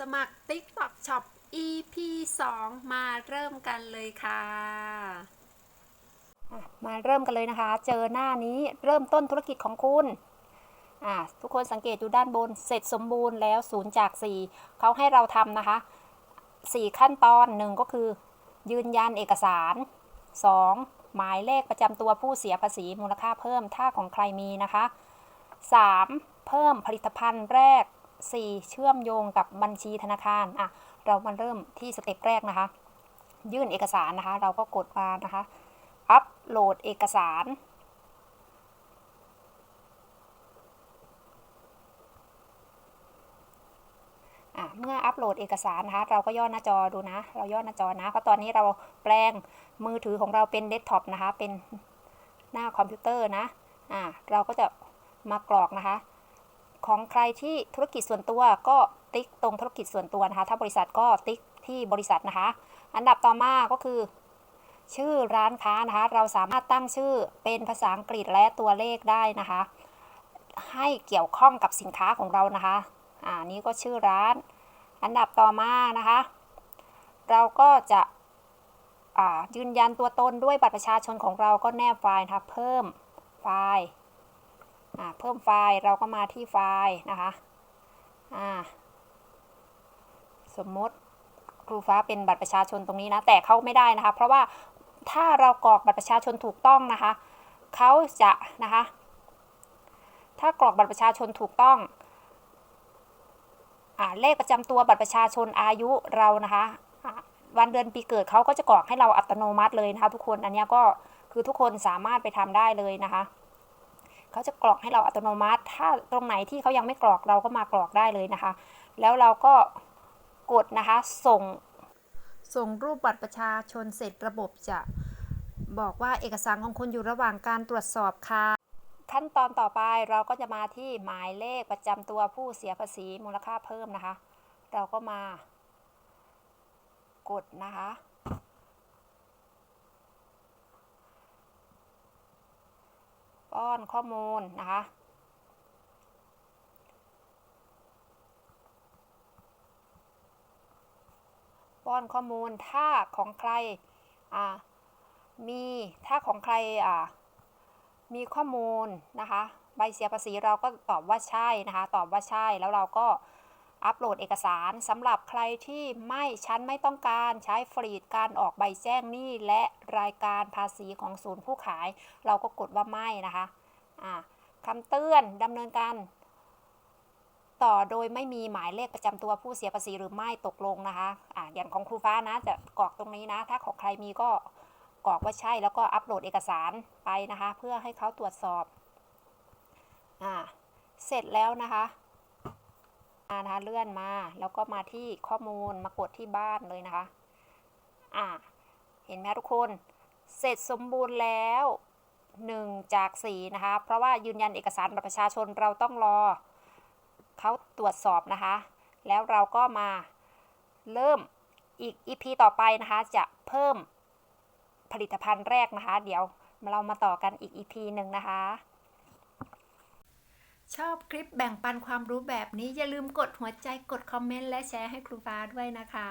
สมัคร TikTok Shop EP 2 มาเริ่มกันเลยค่ะ มาเริ่มกันเลยนะคะ เจอหน้านี้เริ่มต้นธุรกิจของคุณทุกคนสังเกตดูด้านบน เสร็จสมบูรณ์แล้วศูนย์จาก 4 เขาให้เราทำนะคะ 4 ขั้นตอนหนึ่งก็คือ ยืนยันเอกสาร 2. หมายเลขประจำตัวผู้เสียภาษีมูลค่าเพิ่มถ้าของใครมีนะคะ 3. เพิ่มผลิตภัณฑ์แรก 4. เชื่อมโยงกับบัญชีธนาคารอะเรามาเริ่มที่สเต็ปแรกนะคะ ยื่นเอกสารนะคะ เราก็กดมานะคะ อัปโหลดเอกสาร เมื่ออัปโหลดเอกสารนะคะ เราก็ย่อหน้าจอดูนะ เราย่อหน้าจอนะ เพราะตอนนี้เราแปลงมือถือของเราเป็นเดสก์ท็อปนะคะ เป็นหน้าคอมพิวเตอร์นะ อะเราก็จะมากรอกนะคะ ของใครที่ธุรกิจส่วนตัวก็ติ๊กตรงธุรกิจส่วนตัวนะคะ ถ้าบริษัทก็ติ๊กที่บริษัทนะคะ อันดับต่อมาก็คือ ชื่อร้านค้านะคะ เราสามารถตั้งชื่อเป็นภาษาอังกฤษและตัวเลขได้นะคะ ให้เกี่ยวข้องกับสินค้าของเรานะคะ อ่านี้ก็ชื่อร้าน อันดับต่อมานะคะ เราก็จะยืนยันตัวตนด้วยบัตรประชาชนของเราก็แนบไฟล์นะคะเพิ่มไฟล์ เพิ่มไฟล์เราก็มาที่ไฟล์นะคะสมมติครูฟ้าเป็นบัตรประชาชนตรงนี้นะ แต่เขาไม่ได้นะคะ เพราะว่าถ้าเรากรอกบัตรประชาชนถูกต้องนะคะเขาจะนะคะ ถ้ากรอกบัตรประชาชนถูกต้องอเลขประจำตัวบัตรประชาชนอายุเรานะคะวันเดือนปีเกิดเขาก็จะกรอกให้เราอัตโนมัติเลยนะคะ ทุกคนอันนี้ก็คือทุกคนสามารถไปทำได้เลยนะคะ เขาจะกรอกให้เราอัตโนมัติ ถ้าตรงไหนที่เขายังไม่กรอกเราก็มากรอกได้เลยนะคะ แล้วเราก็กดนะคะส่ง ส่งรูปบัตรประชาชนเสร็จระบบจะบอกว่าเอกสารของคุณอยู่ระหว่างการตรวจสอบค่ะ ขั้นตอนต่อไปเราก็จะมาที่หมายเลขประจำตัวผู้เสียภาษีมูลค่าเพิ่มนะคะ เราก็มากดนะคะ ป้อนข้อมูลนะคะ ป้อนข้อมูลถ้าของใครอ่ามีถ้าของใครอ่ามีข้อมูลนะคะใบเสียภาษีเราก็ตอบว่าใช่นะคะ ตอบว่าใช่แล้วเราก็ อัปโหลดเอกสารสำหรับใครที่ไม่ฉันไม่ต้องการใช้ฟรีดการออกใบแจ้งหนี้และรายการภาษีของศูนย์ผู้ขาย เราก็กดว่าไม่นะคะอ่าคำเตือนดำเนินการต่อโดยไม่มีหมายเลขประจำตัวผู้เสียภาษีหรือไม่ตกลงนะคะอ่าอย่างของครูฟ้านะจะกรอกตรงนี้นะ ถ้าของใครมีก็กรอกว่าใช่แล้วก็อัปโหลดเอกสารไปนะคะ เพื่อให้เขาตรวจสอบอ่าเสร็จแล้วนะคะ นะคะเลื่อนมาแล้วก็มาที่ข้อมูลมากดที่บ้านเลยนะคะอ่าเห็นไหมทุกคน เสร็จสมบูรณ์แล้ว1จาก4นะคะ เพราะว่ายืนยันเอกสารบัตรประชาชนเราต้องรอเขาตรวจสอบนะคะ แล้วเราก็มาเริ่มอีก EP ต่อไปนะคะ จะเพิ่มผลิตภัณฑ์แรกนะคะ เดี๋ยวเรามาต่อกันอีก EP หนึ่งนะคะ ชอบคลิปแบ่งปันความรู้แบบนี้ อย่าลืมกดหัวใจกดคอมเมนต์และแชร์ให้ครูฟ้าด้วยนะคะ